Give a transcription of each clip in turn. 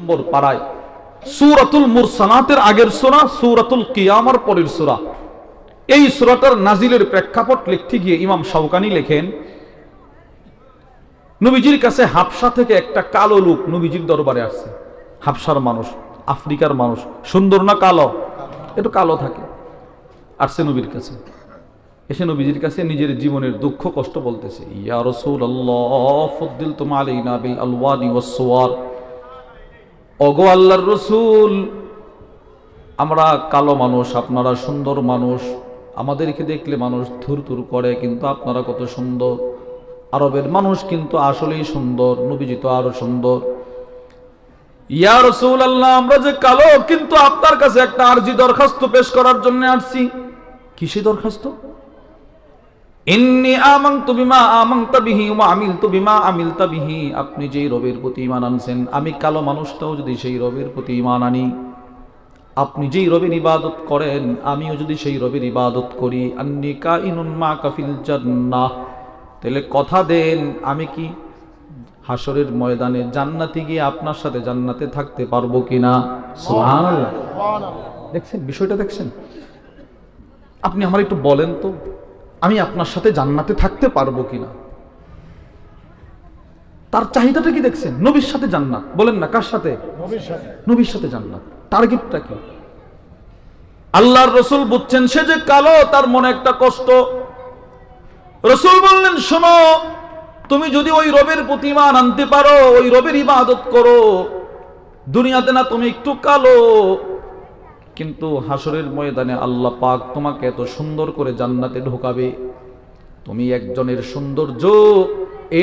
নম্বর পাড়ায়। সুরাতুল মুরসানাতের আগের সুরা, সুরাতুল কিয়ামার পরের সুরা। এই সুরাটার নাজিলের প্রেক্ষাপট লিখতে গিয়ে ইমাম শাওকানি লেখেন, নবীজির কাছে হাফসা থেকে একটা কালো লোক নবীজির দরবারে আসছে। হাফসার মানুষ, আফ্রিকার মানুষ, সুন্দর না কালো? একটু কালো থাকে। আসছে নবীর কাছে। এসে নবীজির কাছে নিজের জীবনের দুঃখ, কষ্ট বলতেছে, ইয়া রসুল আল্লাহ ফদ্দিল তোমা আলাইনা বিল আলওয়ানি ওয়াসওয়ার ওগো আল্লাহর রসুল, আমরা কালো মানুষ, আপনারা সুন্দর মানুষ, আমাদেরকে দেখলে মানুষ থুর থুর করে, কিন্তু আপনারা কত সুন্দর। আরবের মানুষ কিন্তু আসলেই সুন্দর, নবীজি তো আরও সুন্দর। ইয়া রসুল আল্লাহ আমরা যে কালো, কিন্তু আপনার কাছে একটা আরজি দরখাস্ত পেশ করার জন্য আসছি। কিসে দরখাস্ত? ইন্নি আমানতু বিমা আমানতা বিহি ওয়া আমিলতু বিমা আমিলতা বিহি। আপনি যেই রবের প্রতি ঈমান আনছেন আমি কালো মানুষটাও যদি সেই রবের প্রতি ঈমান আনি আপনি যেই রবের ইবাদত করেন আমিও যদি সেই রবের ইবাদত করি। আন্নি কাইনুন মা কাফিল জান্নাহ। তাহলে কথা দেন আমি কি হাসরের ময়দানে জান্নাতে গিয়ে আপনার সাথে জান্নাতে থাকতে পারব কিনা? সুবহানাল্লাহ। দেখছেন বিষয়টা দেখছেন? আপনি আমার একটু বলেন তো। আমি আপনার সাথে জান্নাতে থাকতে পারব কিনা? তার চাহিদাটা কি দেখছেন? নবীর সাথে জান্নাত। বলেন না কার সাথে? নবীর সাথে। জান্নাত। টার্গেটটা কি? আল্লাহর রসুল বুঝছেন সে যে কালো তার মনে একটা কষ্ট। রসুল বললেন শোনো তুমি যদি ওই রবের প্রতিমান আনতে পারো ওই রবের ইবাদত করো। দুনিয়াতে না তুমি একটু কালো কিন্তু হাসরের ময়দানে আল্লাহ পাক তোমাকে এত সুন্দর করে জান্নাতে ঢোকাবে। তুমি একজনের সৌন্দর্য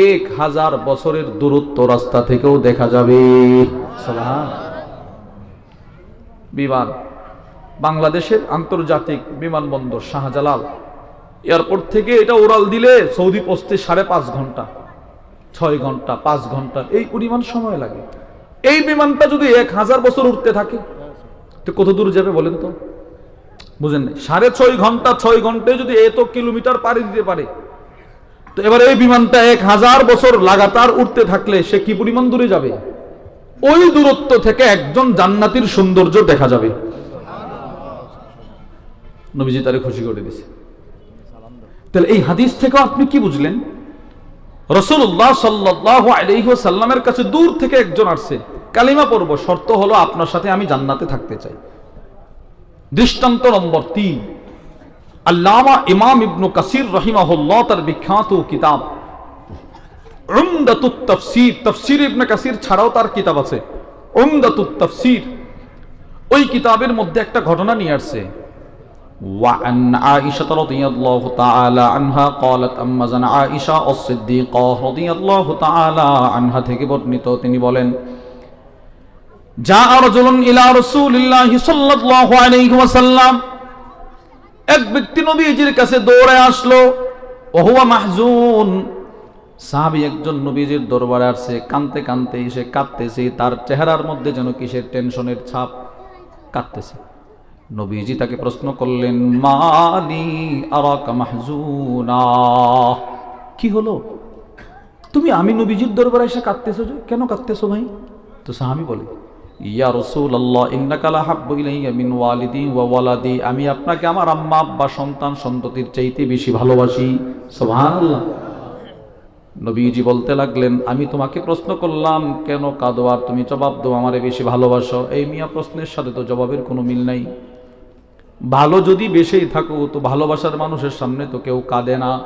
এক হাজার বছরের দূরত্ব রাস্তা থেকেও দেখা যাবে। বিমান, বাংলাদেশের আন্তর্জাতিক বিমানবন্দর শাহজালাল। এয়ারপোর্ট থেকে এটা ওরাল দিলে সৌদি পৌঁছতে সাড়ে পাঁচ ঘণ্টা, ছয় ঘণ্টা, পাঁচ ঘণ্টা, এই পরিমাণ সময় লাগে। এই বিমানটা যদি এক হাজার বছর উঠতে থাকে তো কত দূর যাবে বলেন তো? বুঝেন নাই। সাড়ে ছয় ঘণ্টা, ছয় ঘন্টায় যদি এত কিলোমিটার পাড়ি দিতে পারে, তো এবার এই বিমানটা এক হাজার বছর লাগাতার উঠতে থাকলে সে কি পরিমাণ দূরে যাবে? ওই দূরত্ব থেকে একজন জান্নাতির সৌন্দর্য দেখা যাবে। নবীজি তারে খুশি করে দিছে। তাহলে এই হাদিস থেকে আপনি কি বুঝলেন? রসুল্লাহ সাল্লাহ আলহিসাল্লামের কাছে দূর থেকে একজন আসছে। কালিমা পড়ব শর্ত হলো আপনার সাথে আমি জান্নাতে থাকতে চাই দৃষ্টান্ত নম্বর তিন আল্লামা ইমাম ইবনু কাসির রহিমাহুল্লাহ তার বিখ্যাত কিতাব উমদাতুত তফসির তফসির ইবনে কাসির ছাড়াও তার কিতাব আছে উমদাতুত তফসির ওই কিতাবের মধ্যে একটা ঘটনা নিয়ে আসছে وعن عائشة رضي الله تعالى عنها قالت أما زن عائشة الصديقة رضي الله تعالى عنها থেকে বর্ণিত তিনি বলেন এক ব্যক্তি নবীজির কাছে দৌড়ে আসলো। ওহুয়া মাহজুন। সাহাবি একজন নবীজির দরবারে আসছে কানতে কানতে এসে কাঁদতেছে, তার চেহারার মধ্যে যেন কিসের টেনশনের ছাপ কাঁদতেছে। নবীজি তাকে প্রশ্ন করলেন মালি আরাকা মাহজুনা? কি হলো? তুমি আমি নবীজির দরবারে এসে কাঁদতেছো কেন কাঁদতেছো ভাই? তো সাহাবি বলে ইয়া রসুল আল্লাহ ইন্নাকালা হাব্বু ইলাইয়া ওয়ালিদি ওয়া ওয়ালাদি। আমি আপনাকে আমার আম্মা, আব্বা, সন্তান, সন্ততির চাইতে বেশি ভালোবাসি। সুবহানাল্লাহ। নবীজি বলতে লাগলেন, আমি তোমাকে প্রশ্ন করলাম, কেন কাঁদো আর তুমি জবাব দাও, আমারে বেশি ভালোবাসো? এই মিয়া প্রশ্নের সাথে তো জবাবের কোনো মিল নাই। ভালো যদি বেশি থাকো, তো ভালোবাসার মানুষের সামনে তো কেউ কাঁদে না।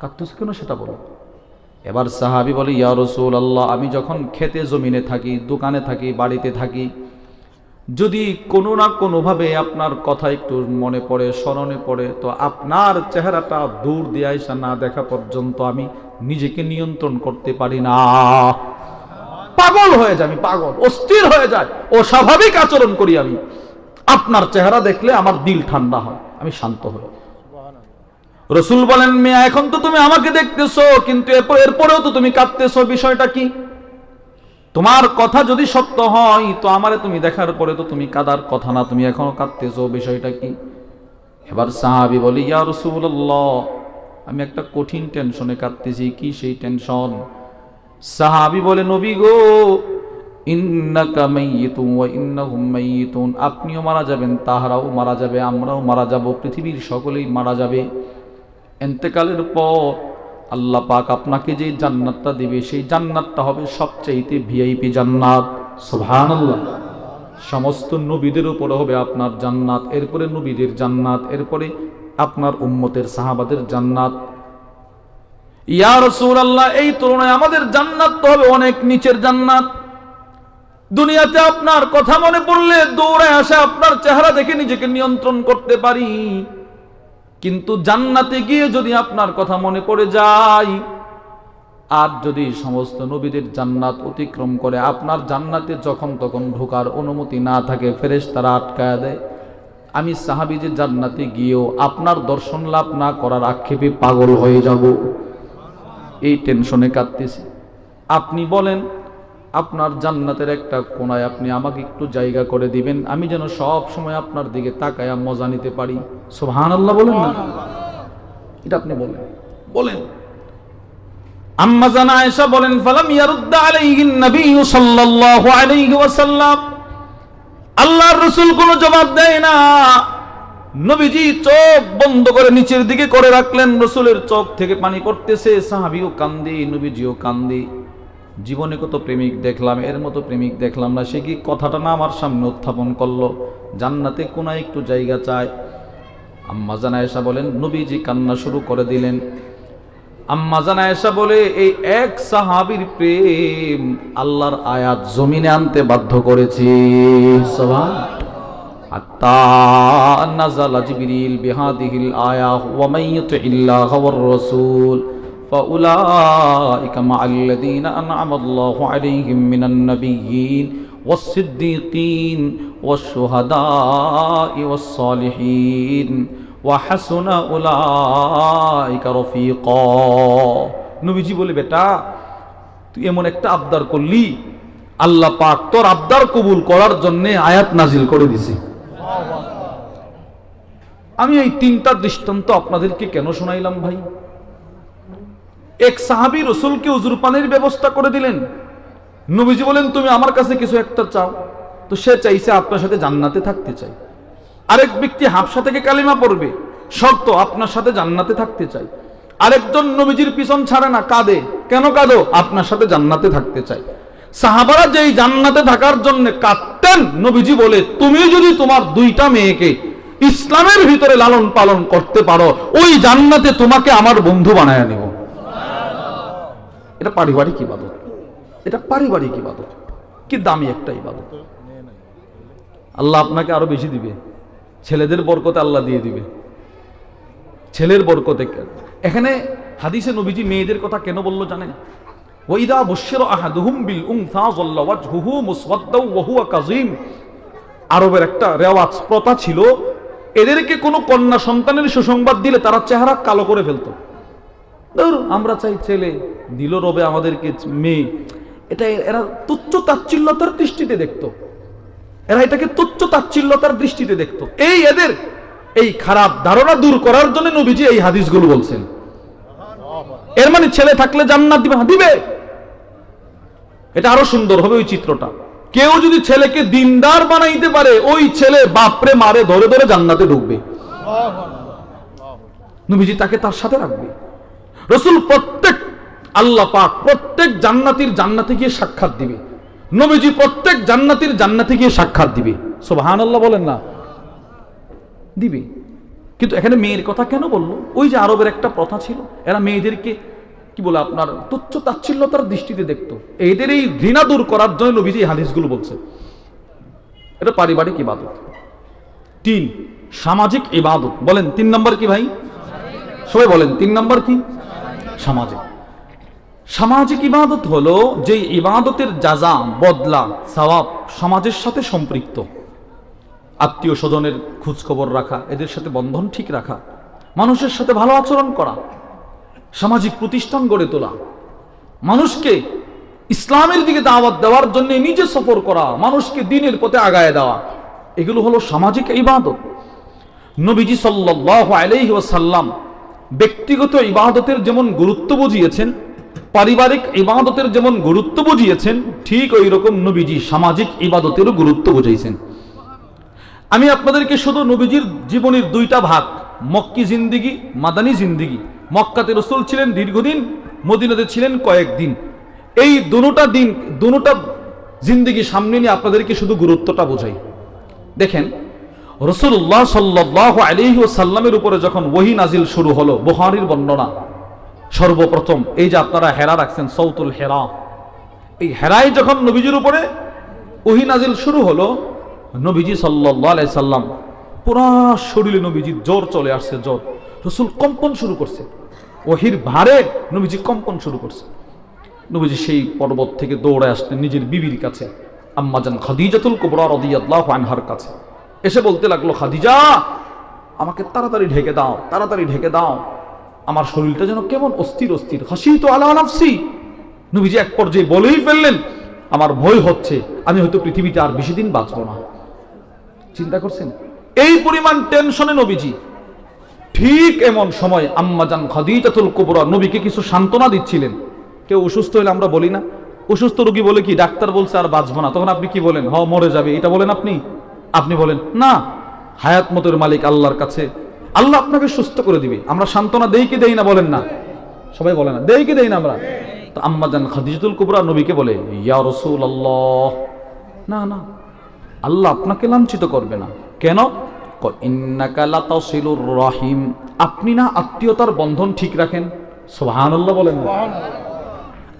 কাঁদতেছে কেন সেটা বলো। এবার সাহাবি বলে, ইয়া রসুল আল্লাহ আমি যখন খেতে জমিনে থাকি, দোকানে থাকি, বাড়িতে থাকি, যদি কোনো না কোনোভাবে আপনার কথা একটু মনে পড়ে, স্মরণে পড়ে, তো আপনার চেহারাটা দূর দিয়ে আসা না দেখা পর্যন্ত আমি নিজেকে নিয়ন্ত্রণ করতে পারি না। পাগল হয়ে যায় আমি, পাগল, অস্থির হয়ে যায় ও স্বাভাবিক আচরণ করি আমি। আপনার চেহারা দেখলে আমার দিল ঠান্ডা হয়, আমি শান্ত হই রসুল বলেন, মেয়া, এখন তো তুমি আমাকে দেখতেছো, কিন্তু এরপর এরপরেও তো তুমি কাঁদতেছো, বিষয়টা কি? তোমার কথা যদি সত্য হয়, তো আমারে তুমি দেখার পরে তো তুমি কাদার কথা না, তুমি এখনও কাঁদতেছো, বিষয়টা কি? এবার সাহাবি বলি, ইয়া রসুল্লাহ আমি একটা কঠিন টেনশনে কাঁদতেছি, কি সেই টেনশন সাহাবি বলে, নবী গো আপনিও মারা যাবেন, তাহারাও মারা যাবে, আমরাও মারা যাব, পৃথিবীর সকলেই মারা যাবে। এন্তেকালের পর আল্লাহ পাক আপনাকে যে জান্নাতটা দিবে, সেই জান্নাতটা হবে সবচাইতে ভিআইপি জান্নাত। সুবহানাল্লাহ। সমস্ত নবীদের উপরে হবে আপনার জান্নাত, এরপরে নবীদের জান্নাত, এরপরে আপনার উম্মতের সাহাবাদের জান্নাত। এই তুলনায় আমাদের জান্নাত তো হবে অনেক নিচের জান্নাত। দুনিয়াতে আপনার কথা মনে পড়লে দৌড়ে আসে আপনার চেহারা দেখে নিজেকে নিয়ন্ত্রণ করতে পারি। কিন্তু জান্নাতে গিয়ে যদি আপনার কথা মনে পড়ে যায়, আর যদি সমস্ত নবীদের জান্নাত অতিক্রম করে, আপনার জান্নাতে যখন তখন ঢোকার অনুমতি না থাকে ফেরেশ তারা আটকায় দেয়। আমি সাহাবিজের জান্নাতে গিয়েও আপনার দর্শন লাভ না করার আক্ষেপে পাগল হয়ে যাব। এই টেনশনে কাঁদতেছি। আপনি বলেন আপনার জান্নাতের একটা কোনায় আপনি আমাকে একটু জায়গা করে দিবেন আমি যেন সব সময় আপনার দিকে তাকায়া মজা নিতে পারি। সোহান আল্লাহ বলেন না। এটা আপনি বলেন। বলেন। আম্মা জানা আয়েশা বলেন ফালাম ইয়ারুদ্দা আলাইহিন নবী সাল্লাল্লাহু আলাইহি ওয়াসাল্লাম। আল্লাহর রাসূল কোনো জবাব দেয় না। নবীজি চোখ বন্ধ করে নিচের দিকে করে রাখলেন রসুলের চোখ থেকে পানি পড়তেছে সাহাবিও কান্দি নবীজিও কান্দি। জীবনে কত প্রেমিক দেখলাম, এর মতো প্রেমিক দেখলাম না। সে কি কথাটা না আমার সামনে উত্থাপন করল? জান্নাতে কোনা একটু জায়গা চায় আম্মা জানায়সা বলেন, নবীজি কান্না শুরু করে দিলেন। আম্মা জানায়সা বলে, এই এক সাহাবির প্রেম আল্লাহর আয়াত জমিনে আনতে বাধ্য করেছি। সবাই আত্মা নাজালা জিবরিল বিহাদিহিল আয়া, ওয়া মাইয়াতু ইল্লাহ ওয়ার রাসূল। فأولئك مع الذين أنعم الله عليهم من النبيين والصديقين والشهداء والصالحين وحسن أولئك رفيقا নবীজি বলে বেটা তুই এমন একটা আবদার করলি আল্লাহ পাক তোর আবদার কবুল করার জন্য আয়াত নাজিল করে দিছে আমি এই তিনটা দৃষ্টান্ত আপনাদেরকে কেন শোনাইলাম ভাই এক সাহাবি রসুলকে উজুর পানির ব্যবস্থা করে দিলেন। নবীজি বলেন, তুমি আমার কাছে কিছু একটা চাও। তো সে চাইছে আপনার সাথে জান্নাতে থাকতে চাই। আরেক ব্যক্তি হাফসা থেকে কালিমা পড়বে, শর্ত, আপনার সাথে জান্নাতে থাকতে চাই। আরেকজন নবীজির পিছন ছাড়ে না, কাঁদে, কেন কাঁদো? আপনার সাথে জান্নাতে থাকতে চাই। সাহাবারা যেই জান্নাতে থাকার জন্য কাঁদতেন, নবীজি বলে, তুমি যদি তোমার দুইটা মেয়েকে ইসলামের ভিতরে লালন পালন করতে পারো, ওই জান্নাতে তোমাকে আমার বন্ধু বানায় নেব। এটা পারিবারিক ইবাদত। এটা পারিবারিক ইবাদত। কি দামি একটা ইবাদত। আল্লাহ আপনাকে আরও বেশি দিবে। ছেলেদের বরকতে আল্লাহ দিয়ে দিবে। ছেলের বরকতে এখানে হাদিসে নবীজি মেয়েদের কথা কেন বলল জানেন? ওইদা বুশির আহাদুহুম বিল ওয়া হুয়া আরবের একটা রেওয়াজ প্রথা ছিল, এদেরকে কোনো কন্যা সন্তানের সুসংবাদ দিলে তারা চেহারা কালো করে ফেলতো। ধর আমরা চাই ছেলে। দিল রবে আমাদেরকে মেয়ে। এটা এরা তুচ্ছ তাচ্ছিল্যতার দৃষ্টিতে দেখতো। এরা এটাকে তুচ্ছ তাচ্ছিল্যতার দৃষ্টিতে দেখতো। এই এদের এই খারাপ ধারণা দূর করার জন্য নবীজি এই হাদিসগুলো বলছেন। এর মানে ছেলে থাকলে জান্নাত দিবে হ্যাঁ, দিবে। এটা আরও সুন্দর হবে ওই চিত্রটা। কেউ যদি ছেলেকে দিনদার বানাইতে পারে ওই ছেলে বাপরে মারে ধরে ধরে জান্নাতে ঢুকবে। নবীজি তাকে তার সাথে রাখবে। রসুল প্রত্যেক, আল্লাহ পাক প্রত্যেক জান্নাতির জান্নাতে গিয়ে সাক্ষাৎ দিবে। নবীজি প্রত্যেক জান্নাতির জান্নাতে গিয়ে সাক্ষাৎ দিবে। সোহান আল্লাহ বলেন না। দিবে। কিন্তু এখানে মেয়ের কথা কেন বলল? ওই যে আরবের একটা প্রথা ছিল, এরা মেয়েদেরকে কি বলে আপনার, তুচ্ছ তাচ্ছিল্যতার দৃষ্টিতে দেখতো। এদের এই ঘৃণা দূর করার জন্য নবীজি হাদিসগুলো বলছে। এটা পারিবারিক ইবাদত। তিন, সামাজিক ইবাদত। বলেন, তিন নম্বর কি ভাই? সবাই বলেন, তিন নম্বর কি? সামাজিক সামাজিক ইবাদত হলো যে ইবাদতের যাজা বদলা, সওয়াব সমাজের সাথে সম্পৃক্ত। আত্মীয় স্বজনের খোঁজখবর রাখা, এদের সাথে বন্ধন ঠিক রাখা, মানুষের সাথে ভালো আচরণ করা, সামাজিক প্রতিষ্ঠান গড়ে তোলা, মানুষকে ইসলামের দিকে দাওয়াত দেওয়ার জন্য নিজে সফর করা, মানুষকে দিনের পথে আগায় দেওয়া, এগুলো হলো সামাজিক ইবাদত। নবীজি সাল্লাল্লাহু আলাইহি ওয়াসাল্লাম ব্যক্তিগত ইবাদতের যেমন গুরুত্ব বুঝিয়েছেন, পারিবারিক ইবাদতের যেমন গুরুত্ব বুঝিয়েছেন, ঠিক ওই রকম নবীজি সামাজিক ইবাদতেরও গুরুত্ব বুঝাইছেন। আমি আপনাদেরকে শুধু নবীজির জীবনের দুইটা ভাগ, মক্কি জিন্দিগি, মাদানী জিন্দিগি। মক্কাতে রসুল ছিলেন দীর্ঘদিন, মদিনাতে ছিলেন কয়েকদিন। এই দুটা দিন, দুটা জিন্দিগি সামনে নিয়ে আপনাদেরকে শুধু গুরুত্বটা বোঝাই। দেখেন রসুল্লাহ সাল্লাহ আলহি সাল্লামের উপরে যখন ওহি নাজিল শুরু হলো বুহারির বর্ণনা, সর্বপ্রথম এই যে আপনারা হেরা রাখছেন, সৌতুল হেরা, এই হেরাই যখন নবীজির উপরে ওহি নাজিল শুরু হলো, নবীজি সাল্লাহ আলাই সাল্লাম পুরা শরীরে নবীজি জ্বর চলে আসছে, জ্বর। রসুল কম্পন শুরু করছে। ওহির ভারে নবীজি কম্পন শুরু করছে। নবীজি সেই পর্বত থেকে দৌড়ে আসলেন নিজের বিবির কাছে আম্মাজান খাদিজাতুল কুবরা রাদিয়াল্লাহু আনহার কাছে। এসে বলতে লাগল, খাদিজা, আমাকে তাড়াতাড়ি ঢেকে দাও, তাড়াতাড়ি ঢেকে দাও। আমার শরীরটা যেন কেমন অস্থির অস্থির। হাসি তো আলা নাফসি। নবীজি এক পর্যায়ে বলেই ফেললেন, আমার ভয় হচ্ছে, আমি হয়তো পৃথিবীতে আর বেশি দিন বাঁচব না। চিন্তা করছেন? এই পরিমাণ টেনশনে নবীজি, ঠিক এমন সময় আম্মাজান খাদিজাতুল কুবরা নবীকে কিছু সান্ত্বনা দিচ্ছিলেন। কেউ অসুস্থ হলে আমরা বলি না। অসুস্থ রোগী বলে কি, ডাক্তার বলছে আর বাঁচবো না। তখন আপনি কি বলেন? হ, মরে যাবে। এটা বলেন আপনি? আপনি বলেন না হায়াত মতের মালিক আল্লাহর কাছে। আল্লাহ আপনাকে সুস্থ করে দিবে। আমরা সান্ত্বনা দেই কি দেই না বলেন না। সবাই বলে না দেই কি দেই না আমরা? তো আম্মা আম্মাজান খাদিজাতুল কুবরা নবীকে বলে ইয়া রসুল আল্লাহ না না আল্লাহ আপনাকে লাঞ্ছিত করবে না। কেন? রাহিম। আপনি না আত্মীয়তার বন্ধন ঠিক রাখেন? সুবহানাল্লাহ বলেন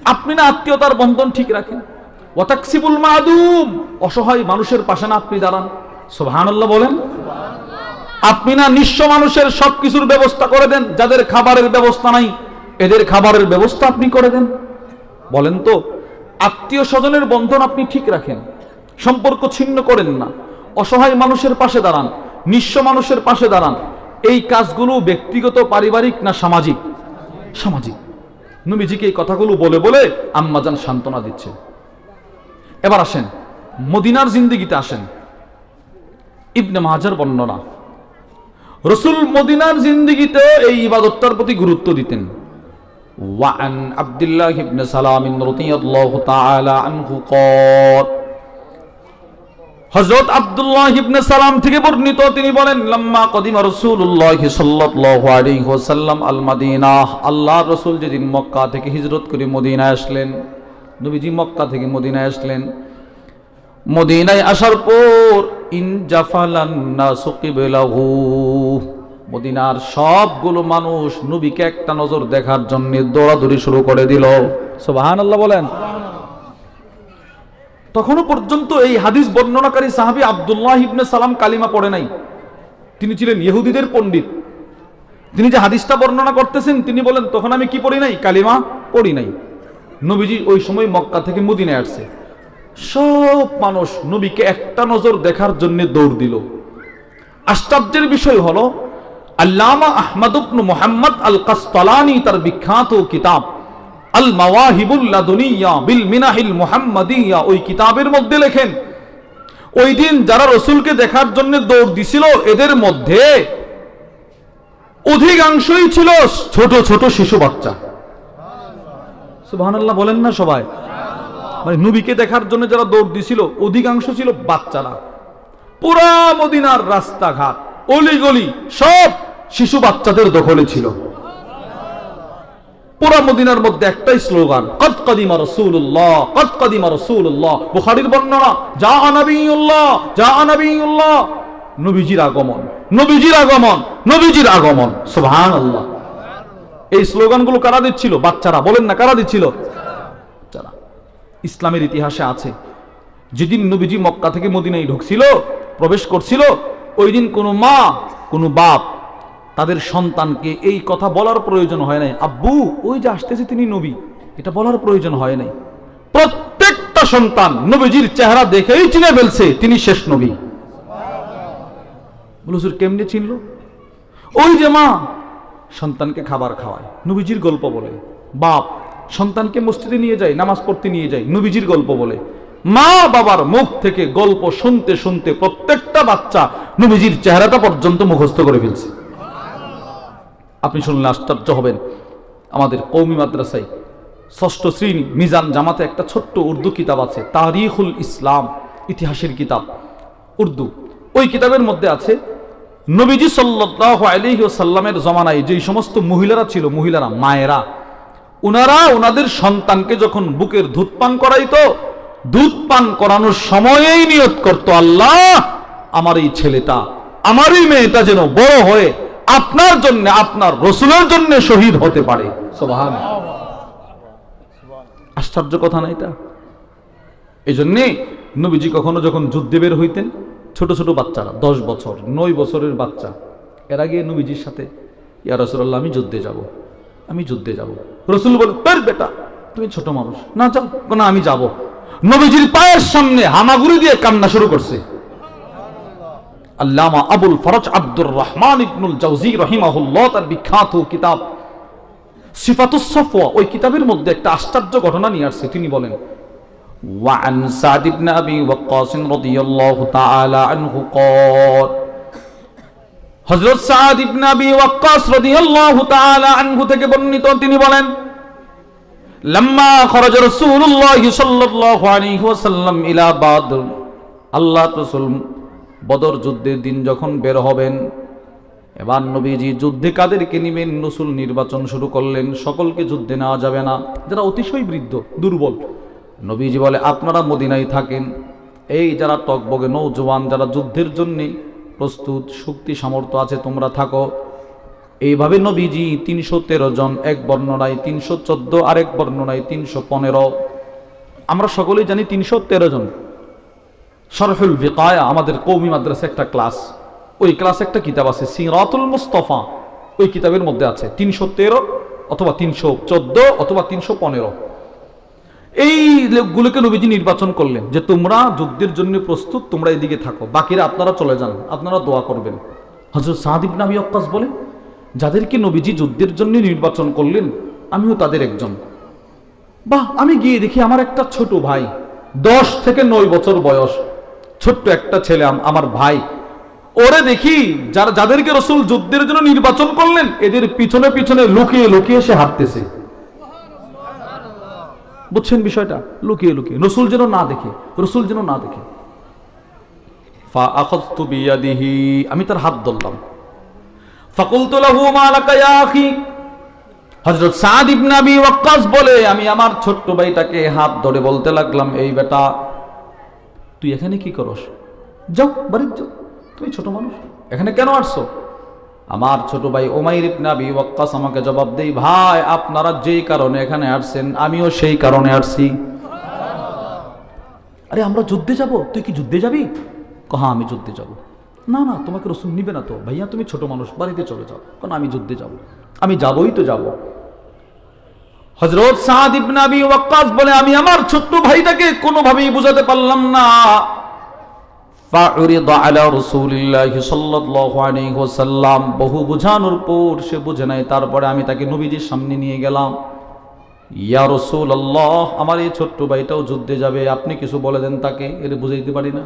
আপনি না আত্মীয়তার বন্ধন ঠিক রাখেন? ওয়াতাকসিবুল মাদুম। অসহায় মানুষের পাশে না, আপনি দাঁড়ান। সুবহানাল্লাহ বলেন। আপনি না, নিঃস্ব মানুষের সবকিছুর ব্যবস্থা করে দেন, যাদের খাবারের ব্যবস্থা নাই, এদের খাবারের ব্যবস্থা আপনি করে দেন। বলেন তো, আত্মীয় স্বজনের বন্ধন আপনি ঠিক রাখেন, সম্পর্ক ছিন্ন করেন না, অসহায় মানুষের পাশে দাঁড়ান, নিঃস্ব মানুষের পাশে দাঁড়ান, এই কাজগুলো ব্যক্তিগত, পারিবারিক না সামাজিক? সামাজিক। নবীজিকে এই কথাগুলো বলে বলে আম্মাজান সান্ত্বনা দিচ্ছে এবার আসেন মদিনার জিন্দিগিতে আসেন ইবনে মাহাজার বর্ণনা রসুল মদিনার জিন্দিগিতে এই ইবাদতটার প্রতি গুরুত্ব দিতেন وعن عبد الله بن سلام رضي الله تعالى عنه قال হযরত আব্দুল্লাহ ইবনে সালাম থেকে বর্ণিত তিনি বলেন লাম্মা কদিমা রাসূলুল্লাহ সাল্লাল্লাহু আলাইহি ওয়াসাল্লাম আল মাদিনাহ আল্লাহর রাসূল যেদিন মক্কা থেকে হিজরত করে মদিনায় আসলেন নবীজি মক্কা থেকে মদিনায় আসলেন। মদিনায় আসার পর, ইন জাফালান নাসু কিবলাহু, মদিনার সবগুলো মানুষ নবীকে একটা নজর দেখার জন্য দৌড়াদৌড়ি শুরু করে দিল। সুবহানাল্লাহ বলেন। তখনও পর্যন্ত এই হাদিস বর্ণনাকারী সাহাবী আব্দুল্লাহ ইবনে সালাম কালিমা পড়ে নাই। তিনি ছিলেন ইহুদিদের পণ্ডিত। তিনি যে হাদিসটা বর্ণনা করতেছেন, তিনি বলেন, তখন আমি কি পড়ি নাই? কালিমা পড়ি নাই। নবীজি ওই সময় মক্কা থেকে মদিনায় আসছে। সব মানুষ নবীকে একটা নজর দেখার জন্য দৌড় দিল। আশ্চর্যের বিষয় হলো, আল্লামা আহমদ ইবনু মুহাম্মদ আল কাসতালানি তার বিখ্যাত কিতাব আল মাওয়াহিবুল্লাদুনিয়া বিল মিনাহিল মুহাম্মাদিয়া ওই কিতাবের মধ্যে লেখেন, ওই দিন যারা রসুলকে দেখার জন্য দৌড় দিছিল, এদের মধ্যে অধিকাংশই ছিল ছোট ছোট শিশু বাচ্চা। সুবহানাল্লাহ বলেন না সবাই। মানে নবীকে দেখার জন্য যারা দৌড় দিছিল, অধিকাংশ ছিল বাচ্চারা। পুরা মদিনার রাস্তাঘাট অলিগলি সব শিশু বাচ্চাদের দখলে ছিল। পুরা মদিনার মধ্যে একটাই স্লোগান কত কদিমা রসুল্লাহ কত কদিমা রসুল্লাহ বুখারির বর্ণনা, যা আনাবিউল্লাহ যা আনাবিউল্লাহ নবীজির আগমন নবীজির আগমন নবীজির আগমন সুবহান আল্লাহ এই স্লোগানগুলো কারা দিচ্ছিল? বাচ্চারা, বলেন না কারা দিচ্ছিল? ইসলামের ইতিহাসে আছে। যেদিন নবীজি মক্কা থেকে মদিনায় ঢুকছিল, প্রবেশ করছিল, ওই দিন কোনো মা, কোনো বাপ তাদের সন্তানকে এই কথা বলার প্রয়োজন হয় নাই। আব্বু, ওই যে আসতেছে তিনি নবী, এটা বলার প্রয়োজন হয় নাই। প্রত্যেকটা সন্তান নবীজির চেহারা দেখেই চিনে ফেলছে, তিনি শেষ নবী। বলুসুর কেমনে চিনল? ওই যে মা সন্তানকে খাবার খাওয়ায়। নবীজির গল্প বলে। বাপ সন্তানকে মসজিদে নিয়ে যায়, নামাজ পড়তে নিয়ে যায়, নবীজির গল্প বলে। মা বাবার মুখ থেকে গল্প শুনতে শুনতে প্রত্যেকটা বাচ্চা নবীজির চেহারাটা পর্যন্ত মুখস্থ করে ফেলছে। আপনি শুনলে আশ্চর্য হবেন। আমাদের কৌমি মাদ্রাসায় ষষ্ঠ শ্রেণি মিজান জামাতে একটা ছোট্ট উর্দু কিতাব আছে, তারিখুল ইসলাম, ইতিহাসের কিতাব। উর্দু। ওই কিতাবের মধ্যে আছে নবীজি সাল্লাহ আলহি সাল্লামের জমানায় যেই সমস্ত মহিলারা ছিল, মহিলারা, মায়েরা, উনারা ওনাদের সন্তানকে যখন বুকের দুধ পান করাইতো, দুধ পান করানোর সময়েই নিয়ত করতো, আল্লাহ, আমার এই ছেলেটা আমার এই মেয়েটা যেন বড় হয়ে আপনার জন্য, আপনার রসুলের জন্য শহীদ হতে পারে। আশ্চর্য কথা না এটা? এই জন্যে নবীজি কখনো যখন যুদ্ধে বের হইতেন ছোট ছোট বাচ্চারা দশ বছর, নয় বছরের বাচ্চা। এর আগে নবীজির সাথে, ইয়া রসুল্লাহ আমি যুদ্ধে যাব, আমি যুদ্ধে যাব। রসুল বলে বের বেটা, তুমি ছোট মানুষ, না যাও, না, আমি যাব। নবীজির পায়ের সামনে হামাগুড়ি দিয়ে কান্না শুরু করছে। আল্লামা আবুল ফরজ আব্দুর রহমান ইবনুল জাউজি রহিমাহুল্লাহ তার বিখ্যাত কিতাব সিফাতুস সফওয়া, ওই কিতাবের মধ্যে একটা আশ্চর্য ঘটনা নিয়ে আসছে। তিনি বলেন وعن سعد بن ابي وقاص رضي الله تعالى عنه قال হযরত সাদ ইবনে আবি ওয়াক্কাস রাদিয়াল্লাহু তাআলা আনহু থেকে বর্ণিত তিনি বলেন লাম্মা খরাজ রাসূলুল্লাহ সাল্লাল্লাহু আলাইহি ওয়াসাল্লাম ইলা বাদর আল্লাহ রাসূল বদর যুদ্ধের দিন যখন বের হবেন এবার নবীজি যুদ্ধে কাদেরকে নিবেন রসুল নির্বাচন শুরু করলেন সকলকে যুদ্ধে নেওয়া যাবে না যারা অতিশয় বৃদ্ধ দুর্বল নবীজি বলে, আপনারা মদিনায় থাকেন। এই যারা টকবগে নৌজওয়ান যারা যুদ্ধের জন্যে প্রস্তুত, শক্তি, সামর্থ্য আছে, তোমরা থাকো। এইভাবে নবীজি তিনশো তেরো জন, এক বর্ণনায় তিনশো চোদ্দ, আরেক বর্ণনায় তিনশো পনেরো। আমরা সকলেই জানি তিনশো তেরো জন। শরহুল বিকায়া আমাদের কৌমি মাদ্রাসা একটা ক্লাস। ওই ক্লাস একটা কিতাব আছে, সিরাতুল মুস্তফা। ওই কিতাবের মধ্যে আছে তিনশো তেরো অথবা তিনশো চোদ্দ অথবা তিনশো পনেরো। এই লোকগুলোকে নবীজি নির্বাচন করলেন যে তোমরা যুদ্ধের জন্য প্রস্তুত, তোমরা এদিকে থাকো। বাকিরা আপনারা চলে যান, আপনারা দোয়া করবেন। হজরত সাহাদিব নাবি অক্কাস বলে, যাদেরকে নবীজি যুদ্ধের জন্য নির্বাচন করলেন, আমিও তাদের একজন। বাহ, আমি গিয়ে দেখি আমার একটা ছোট ভাই, দশ থেকে নয় বছর বয়স, ছোট্ট একটা ছেলে আমার ভাই। ওরে দেখি, যারা যাদেরকে রসুল যুদ্ধের জন্য নির্বাচন করলেন, এদের পিছনে পিছনে লুকিয়ে লুকিয়ে সে হাঁটতেছে। বুঝছেন বিষয়টা? লুকিয়ে লুকিয়ে। রসুল যেন না দেখে, রসুল যেন না দেখে। আমি তার হাত ধরলাম। ফাকুলতু লাহু মা লাকা ইয়া আখি। হযরত সাদ ইবনে বলে, আমি আমার ছোট্ট ভাইটাকে হাত ধরে বলতে লাগলাম, এই বেটা, তুই এখানে কি করস? যাও বাড়িতে যাও। তুমি ছোট মানুষ। এখানে কেন আসছো? আমার ছোট ভাই ওমাইর ইবনে আবি ওয়াক্কাস আমাকে জবাব দেই ভাই আপনারা যেই কারণে এখানে আসছেন আমিও সেই কারণে আসছি। আরে আমরা যুদ্ধে যাব? তুই কি যুদ্ধে যাবি? কহা আমি যুদ্ধে যাব। না না তোমাকে রসুন নিবে না তো। ভাইয়া তুমি ছোট মানুষ বাড়িতে চলে যাও। কারণ আমি যুদ্ধে যাব। আমি যাবই তো যাব। হজরত সাদ ইবনে আবি ওয়াক্কাস বলে আমি আমার ছোট্ট ভাইটাকে কোনোভাবেই বোঝাতে পারলাম না। ফাউরিদ আলা রাসূলিল্লাহ সাল্লাল্লাহু আলাইহি ওয়াসাল্লাম। বহু বুঝানোর পর সে বুঝে নাই, তারপরে আমি তাকে নবীজির সামনে নিয়ে গেলাম। ইয়া রাসূলুল্লাহ, আমার এই ছোট্ট ভাইটাও যুদ্ধে যাবে, আপনি কিছু বলে দেন তাকে, এর দিতে পারি না।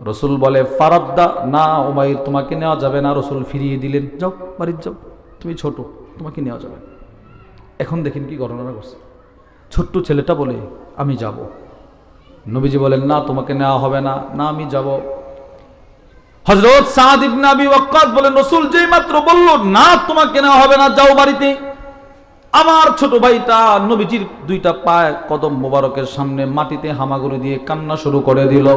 রসুল বলে, ফারাদ্দা, না উমাইর, তোমাকে নেওয়া যাবে না। রসুল ফিরিয়ে দিলেন, যাও বাড়ির যাও, তুমি ছোট, তোমাকে নেওয়া যাবে এখন দেখেন কি ঘটনাটা করছে ছোট্ট ছেলেটা বলে, আমি যাব। নবীজি বলেন, না, তোমাকে নেওয়া হবে না। না, আমি যাব। হজরত সাদ ইবনে আবি ওয়াক্কাস বলেন, রসুল যেই মাত্র বলল, না, তোমাকে নেওয়া হবে না, যাও বাড়িতে। আমার ছোট ভাইটা নবীজির দুইটা পায় কদম মোবারকের সামনে মাটিতে হামাগুড়ি দিয়ে কান্না শুরু করে দিল।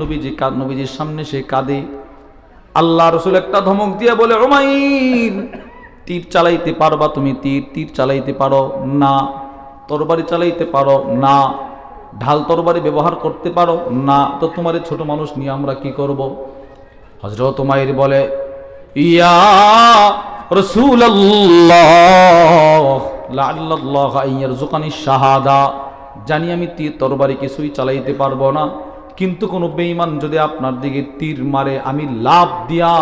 নবীজি নবীজির সামনে সে কাঁদে। আল্লাহ রসুল একটা ধমক দিয়ে বলে উমাইর তীর চালাইতে পারবা তুমি, তীর তীর চালাইতে পারো না। তরবারি চালাইতে পারো, না। ঢাল তরবারি ব্যবহার করতে পারো, না। তো তোমার ছোট মানুষ নিয়ে আমরা কি করব? হজরত উমাইর বলে, ইয়া রসুল শাহাদা। জানি আমি তীর তরবারি কিছুই চালাইতে পারব না, কিন্তু কোনো বেঈমান যদি আপনার দিকে তীর মারে, আমি লাভ দিয়া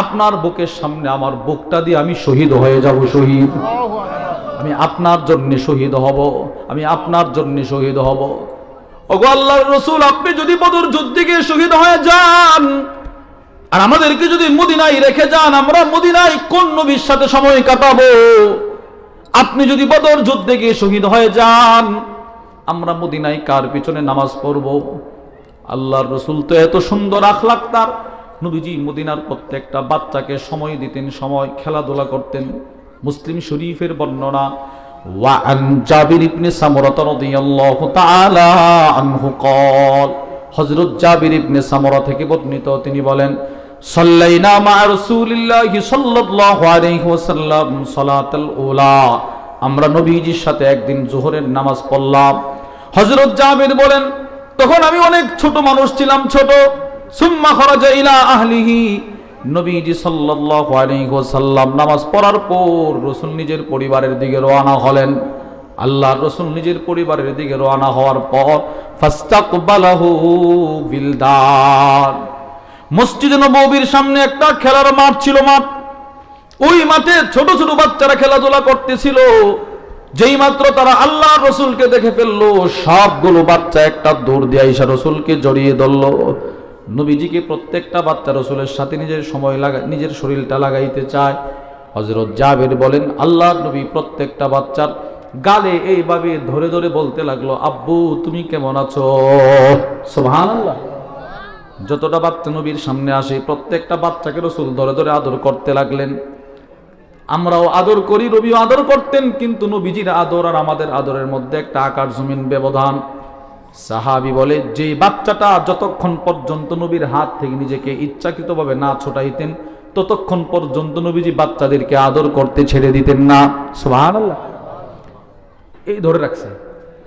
আপনার বুকের সামনে আমার বুকটা দিয়ে আমি শহীদ হয়ে যাব, শহীদ। আমি আপনার জন্য শহীদ হব, আমি আপনার জন্য শহীদ হব। ওগো আল্লাহর রসুল, আপনি যদি বদর যুদ্ধে গিয়ে শহীদ হয়ে যান, আর আমাদেরকে যদি মদিনায় রেখে যান, আমরা মদিনায় কোন নবীর সাথে সময় কাটাবো? আপনি যদি বদর যুদ্ধে গিয়ে শহীদ হয়ে যান, আমরা মদিনায় কার পিছনে নামাজ পড়ব? আল্লাহর রসুল তো এত সুন্দর আখলাক তার। নবীজি মদিনার প্রত্যেকটা বাচ্চাকে সময় দিতেন, সময় খেলাধুলা করতেন। মুসলিম শরীফের বর্ণনা وعن جابر بن سمرة رضي الله تعالى عنه قال হযরত জাবির ইবনে সামরা থেকে বর্ণিত তিনি বলেন সাল্লাইনা মা রাসূলিল্লাহি সাল্লাল্লাহু আলাইহি ওয়াসাল্লাম সালাতাল উলা আমরা নবীজির সাথে একদিন জোহরের নামাজ পড়লাম হযরত জাবির বলেন তখন আমি অনেক ছোট মানুষ ছিলাম ছোট সুম্মা খরাজা ইলা আহলিহি নবীজি সাল্লাল্লাহু নামাজ পড়ার পর রাসূল নিজের পরিবারের দিকে রওনা হলেন। আল্লাহ রসুল নিজের পরিবারের দিকে রওনা হওয়ার পর ফাস্তাকবালাহু মসজিদে নববীর সামনে একটা খেলার মাঠ ছিল মাঠ। ওই মাঠে ছোট ছোট বাচ্চারা খেলাধুলা করতেছিল। যেই মাত্র তারা আল্লাহ রসুলকে দেখে ফেলল, সবগুলো বাচ্চা একটা দৌড় দিয়ে আইসা রসুলকে জড়িয়ে ধরলো। নবীজিকে প্রত্যেকটা বাচ্চা রসুলের সাথে নিজের সময় লাগা, নিজের শরীরটা লাগাইতে চায়। হজরত জাবের বলেন আল্লাহ নবী প্রত্যেকটা বাচ্চার গালে এইভাবে ধরে ধরে বলতে লাগল, আব্বু, তুমি কেমন আছো? সুবহানাল্লাহ। যতটা বাচ্চা নবীর সামনে আসে, প্রত্যেকটা বাচ্চাকে রসুল ধরে ধরে আদর করতে লাগলেন। আমরাও আদর করি, রবিও আদর করতেন, কিন্তু নবীজির আদর আর আমাদের আদরের মধ্যে একটা আকার জমিন ব্যবধান। সাহাবি বলে, যে বাচ্চাটা যতক্ষণ পর্যন্ত নবীর হাত থেকে নিজেকে ইচ্ছাকৃতভাবে না ছোটাইতেন, ততক্ষণ পর্যন্ত নবীজি বাচ্চাদেরকে আদর করতে ছেড়ে দিতেন না। এই ধরে রাখছে।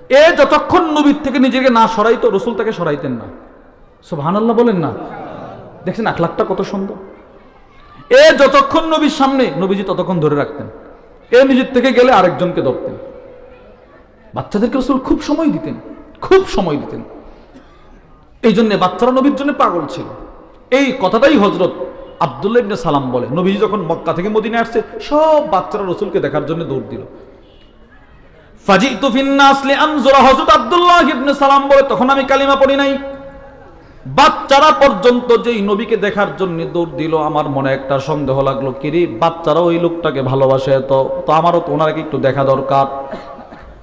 এ যতক্ষণ নবীর থেকে নিজেকে না সরাইতো, রসুল তাকে সরাইতেন না। সুবহানাল্লাহ বলেন না। দেখছেন আখলাকটা কত সুন্দর। এ যতক্ষণ নবীর সামনে, নবীজি ততক্ষণ ধরে রাখতেন। এ নিজের থেকে গেলে আরেকজনকে ধরতেন। বাচ্চাদেরকে রসুল খুব সময় দিতেন। খুব সময় দিতেন। এই জন্য বাচ্চারা নবীর জন্য পাগল ছিল। এই কথাটাই হজরত আবদুল্লাহ ইবনে সালাম বলে। নবীজি যখন মক্কা থেকে মদিনে আসছে, সব বাচ্চারা রসুলকে দেখার জন্য দৌড় দিল। সালাম বলে, তখন আমি কালিমা পড়ি নাই। বাচ্চারা পর্যন্ত যেই নবীকে দেখার জন্য দৌড় দিল, আমার মনে একটা সন্দেহ লাগল, কিরে, বাচ্চারা ওই লোকটাকে ভালোবাসে তো তো আমারও তো ওনাকে একটু দেখা দরকার।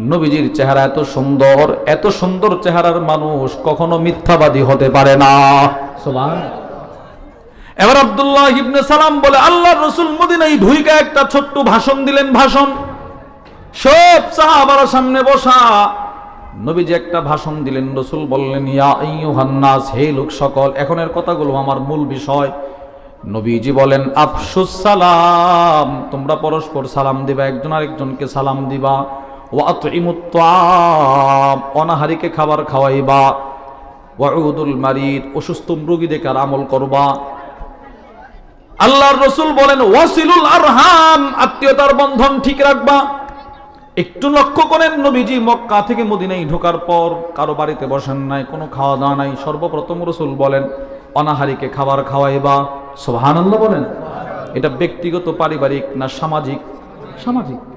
নবীজির চেহারা এত সুন্দর এত সুন্দর চেহারার মানুষ কখনো মিথ্যাবাদী হতে পারে না। এবার আব্দুল্লাহ ইবনে সালাম বলে, আল্লাহর রসুল মদিনায় ঢুইকা একটা ছোট্ট ভাষণ দিলেন, ভাষণ। সব সাহাবার সামনে বসা। নবীজি একটা ভাষণ দিলেন, রসুল বললেন, ইয়া আইয়ুহান্নাস, হে লোক সকল এখন এর কথাগুলো আমার মূল বিষয়। নবীজি বলেন, আফসুস সালাম, তোমরা পরস্পর সালাম দিবা, একজন আরেকজনকে সালাম দিবা। অনাহারিকে খাবার খাওয়াইবা। ওয়াউদুল মারিদ, অসুস্থ রোগীদেরকে আমল করবা। আল্লাহর রসুল বলেন, ওয়াসিলুল আরহাম আত্মীয়তার বন্ধন ঠিক রাখবা। একটু লক্ষ্য করেন, নবীজি মক্কা থেকে মদিনায় ঢোকার পর কারও বাড়িতে বসেন নাই, কোনো খাওয়া দাওয়া নাই। সর্বপ্রথম রসুল বলেন, অনাহারিকে খাবার খাওয়াইবা। সোহানন্দ বলেন। এটা ব্যক্তিগত, পারিবারিক না সামাজিক? সামাজিক।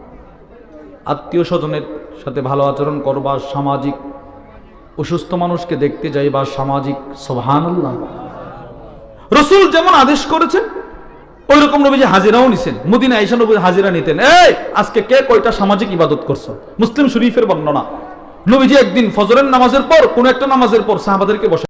আত্মীয় স্বজনের সাথে ভালো আচরণ করবা, সামাজিক, অসুস্থ মানুষকে দেখতে যাইবা, সামাজিক সোহানুল্লাহ রসুল যেমন আদেশ করেছেন ওই রকম নবীজি হাজিরাও নিছেন। মদিনা আইসা নবী হাজিরা নিতেন। এই, আজকে কে কয়টা সামাজিক ইবাদত করছ? মুসলিম শরীফের বর্ণনা। নবীজি একদিন ফজরের নামাজের পর, কোন একটা নামাজের পর সাহাবাদেরকে বসে